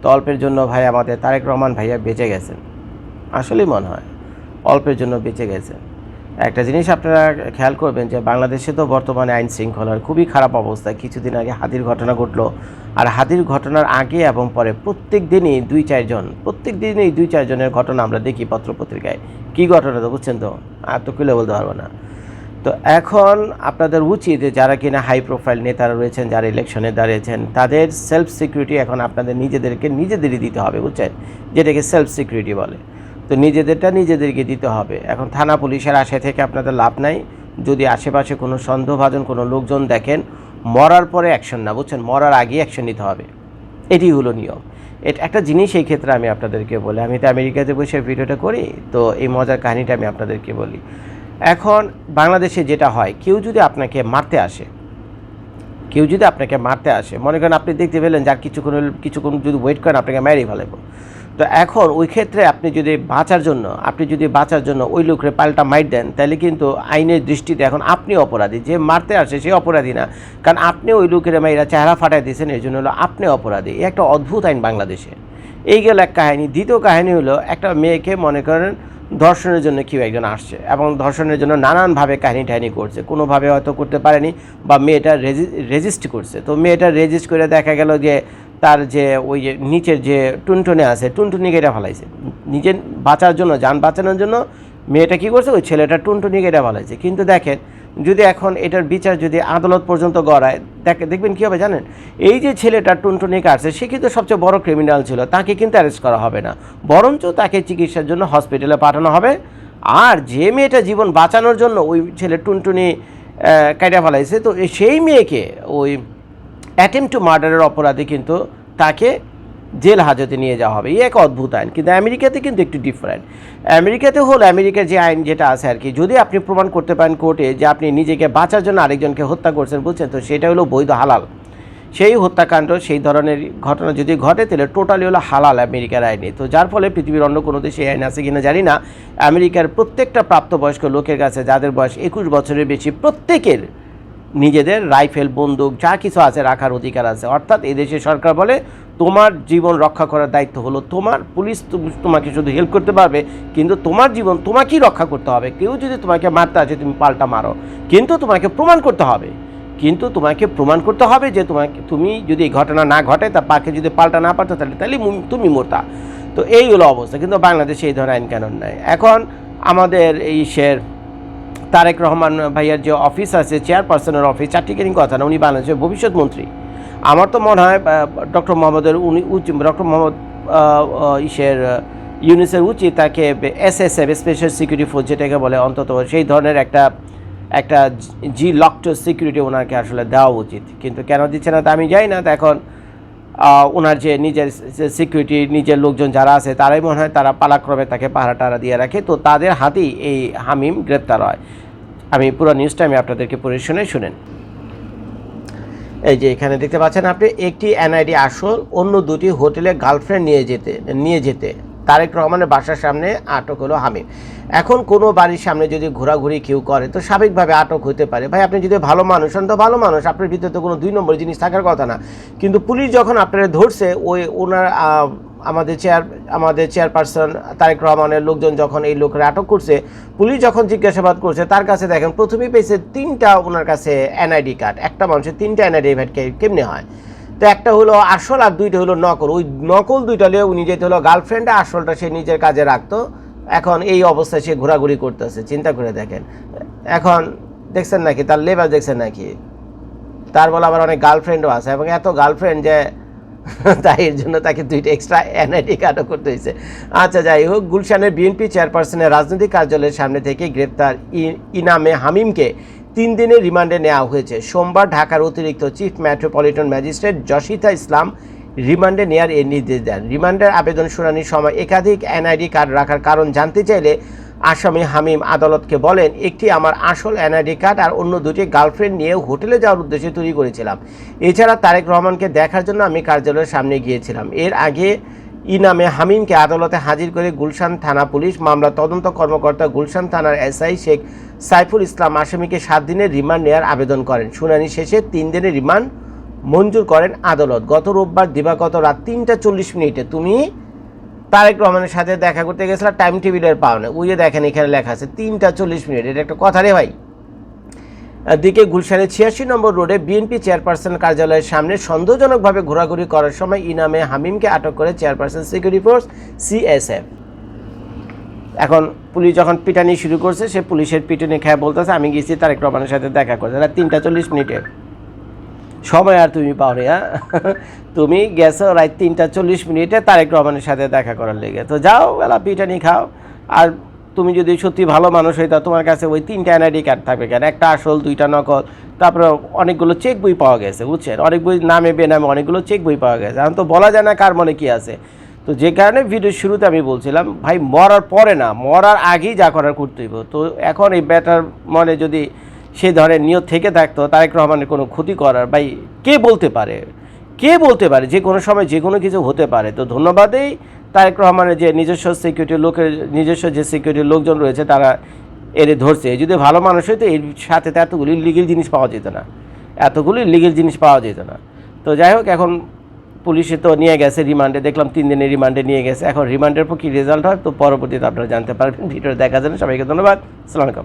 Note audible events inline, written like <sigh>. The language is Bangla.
তো অল্পের জন্য ভাই আমাদের তারেক রহমান ভাইয়া বেঁচে গেছেন। আসলেই মনে হয়, অল্পের জন্য বেঁচে গেছেন। একটা জিনিস আপনারা খেয়াল করবেন যে বাংলাদেশে তো বর্তমানে আইন শৃঙ্খলার খুবই খারাপ অবস্থা। কিছুদিন আগে হাতির ঘটনা ঘটলো। আর হাতির ঘটনার আগে এবং পরে প্রত্যেক দিনই দুই চারজন প্রত্যেক দিনই দুই চারজনের ঘটনা আমরা দেখি পত্রপত্রিকায় কী ঘটনা তো বুঝছেন তো? আর তো খুলে বলতে পারব না। তো এখন আপনাদের উচিত যারা কিনা হাই প্রোফাইল নেতারা রয়েছেন, যারা ইলেকশনে দাঁড়িয়েছেন, তাদের সেলফ সিকিউরিটি এখন আপনাদের নিজেদেরকে নিজেদেরই দিতে হবে, বুঝছেন? যেটাকে সেলফ সিকিউরিটি বলে। তো নিজেদেরটা নিজেদেরকে দিতে হবে। এখন থানা পুলিশের আশায় থেকে আপনাদের লাভ নাই। যদি আশেপাশে কোনো সন্দেহভাজন কোনো লোকজন দেখেন, মরার পরে অ্যাকশন না, বুঝছেন? মরার আগে অ্যাকশন নিতে হবে। এটি হলো নিয়ম। এটা, একটা জিনিস এই ক্ষেত্রে আমি আপনাদেরকে বলি। আমি তো আমেরিকাতে বসে ভিডিওটা করি, তো এই মজার কাহিনিটা আমি আপনাদেরকে বলি। এখন বাংলাদেশে যেটা হয়, কেউ যদি আপনাকে মারতে আসে, কেউ যদি আপনাকে মারতে আসে, মনে করেন আপনি দেখতে পেলেন যার কিছুক্ষণ কিছুক্ষণ যদি ওয়েট করেন, আপনাকে মেরেই ফেলাবো। তো এখন ওই ক্ষেত্রে আপনি যদি বাঁচার জন্য, আপনি যদি বাঁচার জন্য ওই লোকের পাল্টা মাইট দেন, তাহলে কিন্তু আইনের দৃষ্টিতে এখন আপনি অপরাধী। যে মারতে আসে, সে অপরাধী না। কারণ আপনি ওই লোকের মাইরা চেহারা ফাটাই দিয়েছেন, এই জন্য হলো আপনি অপরাধী। একটা অদ্ভুত আইন বাংলাদেশে। এই গেল এক কাহিনী। দ্বিতীয় কাহিনী হলো, একটা মেয়েকে মনে করেন ধর্ষণের জন্য কেউ একজন আসছে এবং ধর্ষণের জন্য নানানভাবে কাহিনী টাহিনি করছে। কোনোভাবে হয়তো করতে পারেনি বা মেয়েটা রেজিস্ট করছে। তো মেয়েটা রেজিস্ট করে দেখা গেল যে তার যে ওই যে নিচের যে টুনটুনে আছে টুনটুনি কেটে ফেলাইছে। নিজের বাঁচার জন্য, যান বাঁচানোর জন্য মেয়েটা কী করছে? ওই ছেলেটা টুনটুনি কেটে ফেলাইছে। কিন্তু দেখেন যদি এখন এটার বিচার যদি আদালত পর্যন্ত গড়ায়, দেখে দেখবেন কী হবে জানেন? এই যে ছেলেটা টুনটুনি কাটছে, সে কিন্তু সবচেয়ে বড় ক্রিমিনাল ছিল, তাকে কিন্তু অ্যারেস্ট করা হবে না। বরঞ্চ তাকে চিকিৎসার জন্য হসপিটালে পাঠানো হবে। আর যে মেয়েটা জীবন বাঁচানোর জন্য ওই ছেলে টুনটুনি কাটা ফেলাইছে, তো সেই মেয়েকে ওই অ্যাটেম্প টু মার্ডারের অপরাধে কিন্তু তাকে জেল হাজতে নিয়ে যাওয়া হবে। এই এক অদ্ভুত আইন। কিন্তু আমেরিকাতে কিন্তু একটু ডিফারেন্ট আমেরিকাতে হলো, আমেরিকার যে আইন যেটা আছে আর কি, যদি আপনি প্রমাণ করতে পারেন কোর্টে যে আপনি নিজেকে বাঁচার জন্য আরেকজনকে হত্যা করছেন, বুঝছেন তো? সেটা হলো বৈধ হালাল। সেই হত্যাকাণ্ড, সেই ধরনের ঘটনা যদি ঘটে, তাহলে টোটালি হলো হালাল আমেরিকার আইনে। তো যার ফলে পৃথিবীর অন্য কোনো দেশে আইন আছে কিনা জানি না। আমেরিকার প্রত্যেকটা প্রাপ্তবয়স্ক লোকের কাছে যাদের বয়স একুশ বছরের বেশি, প্রত্যেকের নিজেদের রাইফেল, বন্দুক, যা কিছু আছে রাখার অধিকার আছে। অর্থাৎ এই দেশের সরকার বলে তোমার জীবন রক্ষা করার দায়িত্ব হলো তোমার। পুলিশ তোমাকে শুধু হেল্প করতে পারবে, কিন্তু তোমার জীবন তোমাকেই রক্ষা করতে হবে। কেউ যদি তোমাকে মারতে আসে, তুমি পাল্টা মারো। কিন্তু তোমাকে প্রমাণ করতে হবে। কিন্তু তোমাকে প্রমাণ করতে হবে যে তোমাকে, তুমি যদি এই ঘটনা না ঘটে, তা পাকে যদি পাল্টা না পারতো, তাহলে তাহলে তুমি মরতা। তো এই হলো অবস্থা। কিন্তু বাংলাদেশে এই ধরনের আইন কানুন নাই। এখন আমাদের এই শের তারেক রহমান ভাইয়ার যে অফিস আছে চেয়ারপারসনের অফিস চারটিকারিং কথা না, উনি বাংলাদেশের ভবিষ্যৎ মন্ত্রী। আমার তো মনে হয় ডক্টর মোহাম্মদের উনি উচিত ডক্টর মোহাম্মদ ইসের ইউনিসের উচিত তাকে S S F special security force যেটাকে বলে অন্তত সেই ধরনের একটা একটা জি লকড সিকিউরিটি ওনাকে আসলে দেওয়া উচিত। কিন্তু কেন দিচ্ছে না তা আমি জানি না। তো এখন ওনার যে নিজের সিকিউরিটি, নিজের লোকজন যারা আছে, তারাই মনে হয় তারা পালাক্রমে তাকে পাহারা টারা দিয়ে রাখে। তো তাদের হাতেই এই হামিম গ্রেপ্তার হয়। আমি পুরো নিউজটা আমি আপনাদেরকে পড়ে শুনে শুনেন। এই যে এখানে দেখতে পাচ্ছেন আপনি, একটি এনআইডি আসল, অন্য দুটি হোটেলে গার্লফ্রেন্ড নিয়ে যেতে নিয়ে যেতে। তারেক রহমানের বাসার সামনে আটক হলো হামিম। এখন কোনো বাড়ির সামনে যদি ঘোরাঘুরি কেউ করে, তো স্বাভাবিকভাবে আটক হতে পারে। ভাই, আপনি যদি ভালো মানুষ হন, তো ভালো মানুষ, আপনার ভিতরে তো কোনো দুই নম্বর জিনিস থাকার কথা না। কিন্তু পুলিশ যখন আপনারা ধরছে, ওই ওনার আমাদের চেয়ার আমাদের চেয়ারপারসন তারেক রহমানের লোকজন যখন এই লোকের আটক করছে, পুলিশ যখন জিজ্ঞাসাবাদ করছে, তার কাছে দেখেন প্রথমেই পেয়েছে তিনটা ওনার কাছে এনআইডি কার্ড একটা মানুষের তিনটা এনআইডি কার্ড কেমনে হয়? তো একটা হলো আসল আর দুইটা হলো নকল। ওই নকল দুইটা হলে উনি যেতে হলো গার্লফ্রেন্ডে আসলটা সে নিজের কাজে রাখতো। এখন এই অবস্থায় সে ঘোরাঘুরি করতেছে, চিন্তা করে দেখেন। এখন দেখছেন নাকি? তার লেবার দেখছেন নাকি? তার বলে আবার অনেক গার্লফ্রেন্ডও আছে এবং এত গার্লফ্রেন্ড যে <laughs> তাই এর জন্য তাকে দুইটা এক্সট্রা এনআইডি কার্ডও করতে হয়েছে। আচ্ছা যাই হোক, গুলশানের বিএনপি চেয়ারপারসনের রাজনৈতিক কার্যালয়ের সামনে থেকে গ্রেপ্তার ইনামে হামিমকে তিন দিনের রিমান্ডে নেওয়া হয়েছে। সোমবার ঢাকার অতিরিক্ত chief metropolitan magistrate Jasita Islam রিমান্ডে নেওয়ার এই নির্দেশ দেন। রিমান্ডের আবেদন শুনানির সময় একাধিক এনআইডি কার্ড রাখার কারণ জানতে চাইলে আসামি হামিম আদালতকে বলেন, একটি আমার আসল এনআইডি কার্ড আর অন্য দুটি গার্লফ্রেন্ড নিয়ে হোটেলে যাওয়ার উদ্দেশ্যে তৈরি করেছিলাম। এছাড়া তারেক রহমানকে দেখার জন্য আমি কার্যালয়ের সামনে গিয়েছিলাম। এর আগে ইনামে হামিমকে আদালতে হাজির করে গুলশান থানা পুলিশ মামলা তদন্ত কর্মকর্তা গুলশান থানার এসআই শেখ সাইফুল ইসলাম আসামিকে সাত দিনের রিমান্ড নেওয়ার আবেদন করেন। শুনানি শেষে তিন দিনের রিমান্ড মঞ্জুর করেন আদালত। গত রোববার দিবাগত রাত তিনটা চল্লিশ মিনিটে তুমি তারেক রহমানের সাথে দেখা করতে গেছিলাম টাইম টেবিলের পাওনে। ওই যে দেখেন এখানে লেখা আছে, তিনটা চল্লিশ মিনিট। এটা একটা কথা রে ভাই। দিকে গুলশানের ছিয়াশি নম্বর রোডে বিএনপি চেয়ারপারসন কার্যালয়ের সামনে সন্দেহজনকভাবে ঘোরাঘুরি করার সময় ইনামে হামিমকে আটক করে চেয়ারপারসন সিকিউরিটি ফোর্স সিএসএফ এখন পুলিশ যখন পিটানি শুরু করছে, সে পুলিশের পিটুনি খেয়ে বলতেছে, আমি গেছি তারেক রহমানের সাথে দেখা করতে। তিনটা চল্লিশ মিনিটে সময় আর তুমি পাও রে হ্যাঁ? তুমি গেছো রাত তিনটা চল্লিশ মিনিটে তারেক রহমানের সাথে দেখা করার লেগে। তো যাও, বেলা পিটানি খাও। আর তুমি যদি সত্যি ভালো মানুষ হইতা, তোমার কাছে ওই তিনটা এনআইডি কার্ড থাকবে কেন? একটা আসল, দুইটা নকল। তারপরে অনেকগুলো চেক বই পাওয়া গেছে, বুঝছেন? অনেক বই নামে, বেনামে অনেকগুলো চেক বই পাওয়া গেছে। এখন তো বলা যায় না কার মনে কী আছে। তো যে কারণে ভিডিওর শুরুতে আমি বলছিলাম, ভাই, মরার পরে না, মরার আগেই যা করার করতে হইব। তো এখন এই ব্যাটার মনে যদি সে ধরনের নিয়ত থেকে থাকতো, তারেক রহমানের কোনো ক্ষতি করার ভাই কে বলতে পারে? কে বলতে পারে? যে কোনো সময় যে কোনো কিছু হতে পারে। তো ধন্যবাদেই তারেক রহমানের যে নিজস্ব সিকিউরিটি লোকের, নিজস্ব যে সিকিউরিটির লোকজন রয়েছে তারা এরে ধরছে। যদি ভালো মানুষ হইতো, এর সাথে তো এতগুলি লিগেল জিনিস পাওয়া যেত না। এতগুলি লিগেল জিনিস পাওয়া যেত না। তো যাই হোক, এখন পুলিশে তো নিয়ে গেছে রিমান্ডে, দেখলাম তিন দিনের রিমান্ডে নিয়ে গেছে। এখন রিমান্ডের পর কী রেজাল্ট হয়? তো পরবর্তীতে আপনারা জানতে পারবেন। ভিডিও দেখা যাবে সবাইকে ধন্যবাদ। আলাইকুম।